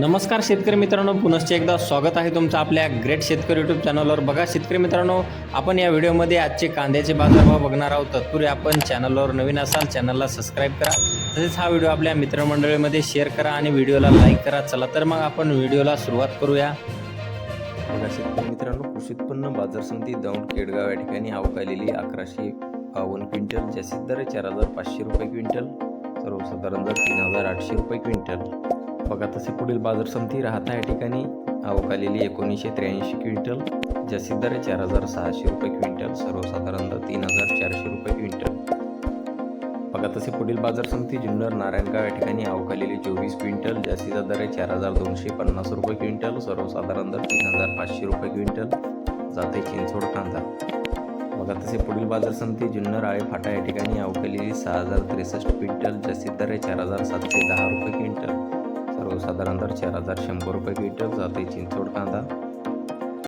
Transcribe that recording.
नमस्कार शेतकरी मित्रांनो पुनश्च एकदा स्वागत आहे तुमचं आपल्या ग्रेट शेतकरी यूट्यूब चॅनलवर बघा शेतकरी मित्रांनो आपण या व्हिडिओमध्ये आजचे कांद्याचे बाजारभाव बघणार आहोत. तत्पूर्वी आपण चॅनलवर नवीन असाल चॅनलला सबस्क्राईब करा. तसेच हा व्हिडिओ आपल्या मित्रमंडळीमध्ये शेअर करा आणि व्हिडिओला लाईक करा. चला तर मग आपण व्हिडिओला सुरुवात करूया. बघा शेतकरी मित्रांनो कृषी उत्पन्न बाजार समिती दौंड केडगाव या ठिकाणी अवकालेली अकराशे बावन्न क्विंटल जास्तीत दर चार हजार पाचशे रुपये क्विंटल सर्वसाधारण दर तीन हजार आठशे रुपये क्विंटल. बघा तसे पुढील बाजार समिती राहता या ठिकाणी. अवकालेली एकोणीसशे त्र्याऐंशी क्विंटल जास्तीत दर चार हजार सहाशे रुपये क्विंटल सर्वसाधारण दर तीन हजार चारशे रुपये क्विंटल. बघा तसे पुढील बाजार समिती जुन्नर नारायणगाव या ठिकाणी अवकालेली चोवीस क्विंटल जास्तीचा दर आहे चार हजार दोनशे पन्नास रुपये क्विंटल सर्वसाधारण दर तीन हजार पाचशे रुपये क्विंटल. जाते चिंचोड कांदा. बघा तसे पुढील बाजार समिती जुन्नर आळे फाटा या ठिकाणी अवकालेली सहा हजार त्रेसष्ट क्विंटल जास्तीत दर आहे चार हजार सातशे दहा रुपये क्विंटल. सर्वसाधारण दर चार हजार शंभर रुपये क्विंटल जाते चिंचोड कांदा